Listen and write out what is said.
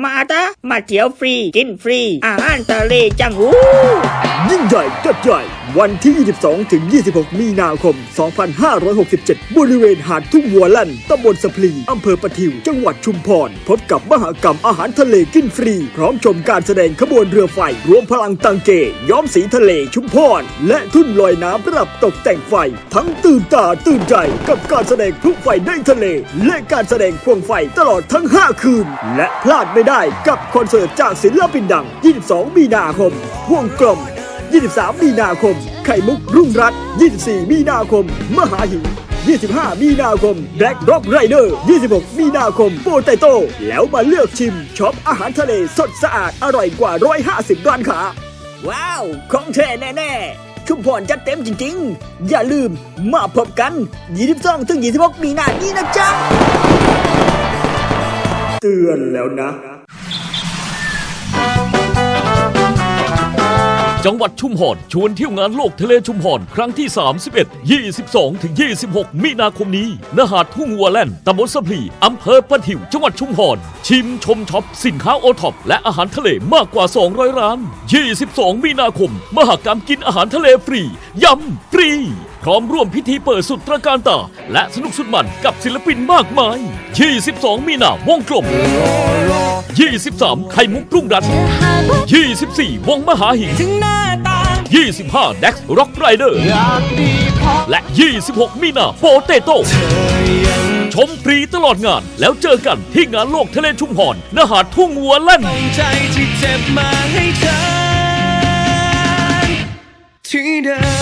มาตะมาเที่ยวฟรี กินฟรี อาหารทะเลจังหูยิ่งใหญ่จัดใหญ่วันที่ 22 ถึง 26 มีนาคม 2567 บริเวณหาดทุ่งวัวลั่นตำบลสะพลีอำเภอปะทิว จังหวัดชุมพร พบกับมหากรรมอาหารทะเลกินฟรี พร้อมชมการแสดงขบวนเรือไฟ รวมพลังตังเก ย้อมสีทะเลชุมพร และทุ่นลอยน้ำประดับตกแต่งไฟ ทั้งตื่นตาตื่นใจกับการแสดงพลุไฟในทะเล และการแสดงควงไฟตลอดทั้ง 5 คืน และพลาดไม่ได้กับคอนเสิร์ตจากศิลปินดัง 22 มีนาคมวงกลม 23 มีนาคม ไข่มุกรุ่งรัตน์24 มีนาคม มหาหิง25 มีนาคม Black Rock Rider 26 มีนาคมโปเตโต้แล้วมาเลือกชิมช็อปอาหารทะเลสดสะอาดอร่อยกว่า 150 ร้านค้า ว้าว ของแท้แน่ ๆ ชุมพรจัดเต็มจริง ๆ อย่าลืมมาพบกัน 22ถึง26 มีนานี้นะจ๊ะ เตือนแล้วนะ จังหวัดชุมพรชวนเที่ยวงานโลกทะเลชุมพรครั้งที่ 31 22 ถึง 26 มีนาคมนี้ ณ หาดทุ่งวัวแล่นตำบลสะพลีอำเภอประถิว จังหวัดชุมพร ชิมชมช็อปสินค้าโอท็อปและอาหารทะเลมากกว่า 200 ร้าน 22 มีนาคม มหากรรมกินอาหารทะเลฟรี ยำฟรี พร้อมร่วมพิธีเปิดสุดตระการตา และสนุกสุดมันกับศิลปินมากมาย 22 มีนาวงกลม 23 ไข่มุกรุ่งรัตน์24 วงมหาหิง25 Dex Rock Rider และ 26 มีนาโปเตโต้ชมฟรีตลอดงาน แล้วเจอกันที่งานโลกทะเลชุมพรณหาดทุ่งวัวลั่น ใจที่เจ็บมาให้เธอที่เดิม